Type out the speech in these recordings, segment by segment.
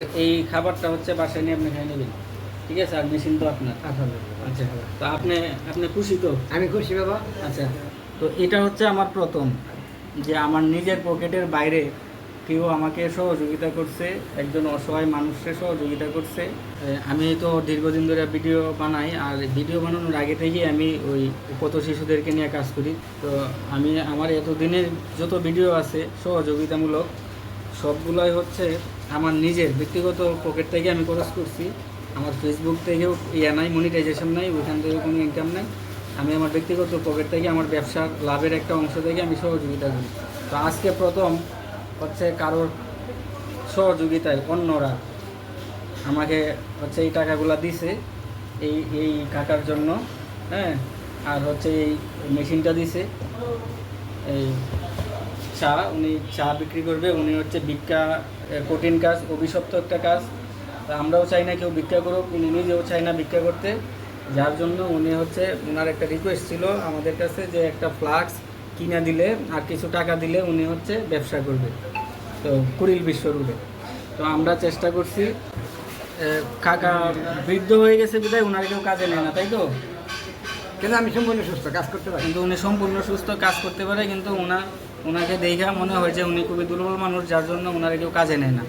এই খাবারটা হচ্ছে বাসায় নিয়ে আপনি খাই নেবেন। ঠিক আছে? আর মেশিন তো আপনার। আচ্ছা তো আপনি আপনি খুশি তো? আমি খুশি বাবা। আচ্ছা তো এটা হচ্ছে আমার প্রথম যে আমার নিজের পকেটের বাইরে কেউ আমাকে সহযোগিতা করছে একজন অসহায় মানুষকে সহযোগিতা করছে। আমি তো দীর্ঘদিন ধরে ভিডিও বানাই আর ভিডিও বানানোর আগে থেকেই আমি ওই কত শিশুদেরকে নিয়ে কাজ করি। তো আমি আমার এতদিনের যত ভিডিও আছে সহযোগিতামূলক সবগুলোই হচ্ছে আমার নিজের ব্যক্তিগত পকেট থেকে আমি খরচ করছি। আমার ফেসবুক থেকেও ইয়া নাই মনিটাইজেশন নাই, ওইখান থেকে কোনো ইনকাম নাই। আমি আমার ব্যক্তিগত পকেট থেকে আমার ব্যবসার লাভের একটা অংশ থেকে আমি সহযোগিতা করি। তো আজকে প্রথম হচ্ছে কারোর সহযোগিতায় অন্যরা আমাকে হচ্ছে এই টাকাগুলো দিছে, এই এই কাটার জন্য হ্যাঁ? আর হচ্ছে এই মেশিনটা দিছে, এই চা উনি চা বিক্রি করবে উনি হচ্ছে ভিক্ষা কঠিন কাজ অভিশপ্ত একটা কাজ। আমরাও চাই না কেউ ভিক্ষা করুক উনি নিজেও চাই না ভিক্ষা করতে। যার জন্য উনি হচ্ছে ওনার একটা রিকোয়েস্ট ছিল আমাদের কাছে যে একটা ফ্লাক্স কিনে দিলে আর কিছু টাকা দিলে উনি হচ্ছে ব্যবসা করবে। তো কুড়িল বিশ্বরূপে তো আমরা চেষ্টা করছি কাকা বৃদ্ধ হয়ে গেছে বিদায় ওনার কেউ কাজে নেয় না তাই তো? কিন্তু আমি সম্পূর্ণ সুস্থ কাজ করতে পারি। কিন্তু উনি সম্পূর্ণ সুস্থ কাজ করতে পারে কিন্তু ওনা ওনাকে দেখে মনে হয় যে উনি খুবই দুর্বল মানুষ যার জন্য ওনারা কেউ কাজে নেয় না।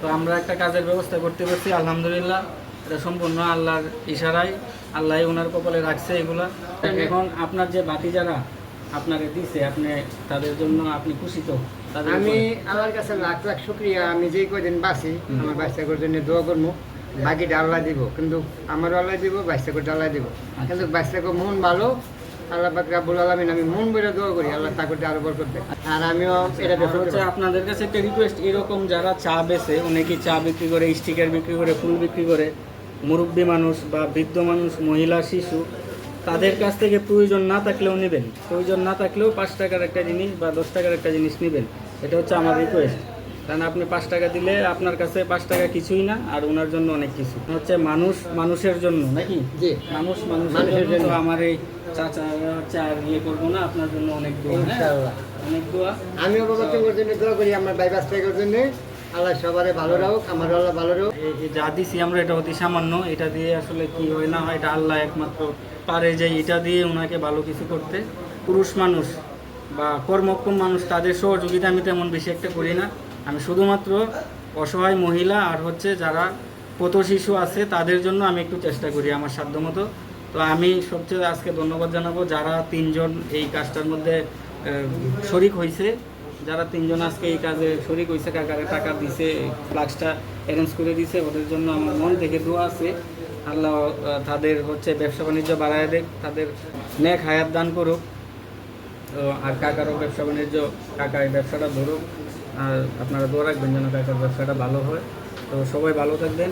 তো আমরা একটা কাজের ব্যবস্থা করতে পারছি আলহামদুলিল্লাহ। এটা সম্পূর্ণ আল্লাহর ইশারায় আল্লাহ ওনার কপালে রাখছে এগুলা। এখন আপনার যে বাতি যারা আপনাকে দিছে আপনি তাদের জন্য আপনি খুশি তো আমি? আমার কাছে লাখ লাখ শুক্রিয়া। আমি যেই কদিন বাঁচি হুম। আমার বাচ্চাদের জন্য দোয়া করব। বাকিটা আল্লাহ দিব কিন্তু আমার আল্লাহ দিব বাচ্চা করতে আল্লাহ দিব। কিন্তু বাচ্চাকে মন ভালো আল্লাহ পাক রাব্বুল আলামিন আমি মন বলে দোয়া করি আল্লাহ তা করতে আরও বর করতে আর আমিও এটা আর হচ্ছে আপনাদের কাছে একটা রিকোয়েস্ট এরকম যারা চা বেচে অনেকেই চা বিক্রি করে স্টিকার বিক্রি করে ফুল বিক্রি করে মুরব্বী মানুষ বা বৃদ্ধ মানুষ মহিলা শিশু তাদের কাছ থেকে প্রয়োজন না থাকলেও নেবেন। প্রয়োজন না থাকলেও পাঁচ টাকার একটা জিনিস বা দশ টাকার একটা জিনিস নেবেন। এটা হচ্ছে আমার রিকোয়েস্ট কারণ আপনি পাঁচ টাকা দিলে আপনার কাছে পাঁচ টাকা কিছুই না আর ওনার জন্য অনেক কিছু। হচ্ছে মানুষ মানুষের জন্য নাকি? জি। মানুষ মানুষের জন্য। আমার এই চাচা হচ্ছে আর ইয়ে করব না আপনার জন্য অনেক দোয়া হ্যাঁ? অনেক দোয়া। আমিও বাবা জন্য দোয়া করি আমার ভাই বাচ্চাদের জন্য। আল্লাহ সবারে ভালো রাখুক আমার আল্লাহ ভালো রাখুক। যা দিছি আমরা এটা অতি সামান্য। এটা দিয়ে আসলে কি হয় না হয় এটা আল্লাহ একমাত্র পারে যে এটা দিয়ে ওনাকে ভালো কিছু করতে। পুরুষ মানুষ বা কর্মক্ষম মানুষ তাদের সহযোগিতা আমি তেমন বেশি একটা করি না। আমি শুধুমাত্র অসহায় মহিলা আর হচ্ছে যারা পথ শিশু আছে, তাদের জন্য আমি একটু চেষ্টা করি আমার সাধ্যমতো। তো আমি সবচেয়ে আজকে ধন্যবাদ জানাব যারা তিনজন এই কাজটার মধ্যে শরিক হয়েছে যারা তিনজন আজকে এই কাজে শরিক হয়েছে কাকারে টাকা দিছে ফ্লাক্সটা অ্যারেঞ্জ করে দিছে, ওদের জন্য আমার মন থেকে দোয়া আছে। আল্লাহ তাদের হচ্ছে ব্যবসা বাণিজ্য বাড়ায় দেখ তাদের নেক হায়াত দান করুক। আর কাকারও ব্যবসা বাণিজ্য কাকা এই ব্যবসাটা ধরুক। আর আপনারা দোয়া রাখবেন যেন কাকার ব্যবসাটা ভালো হয়। তো সবাই ভালো থাকবেন।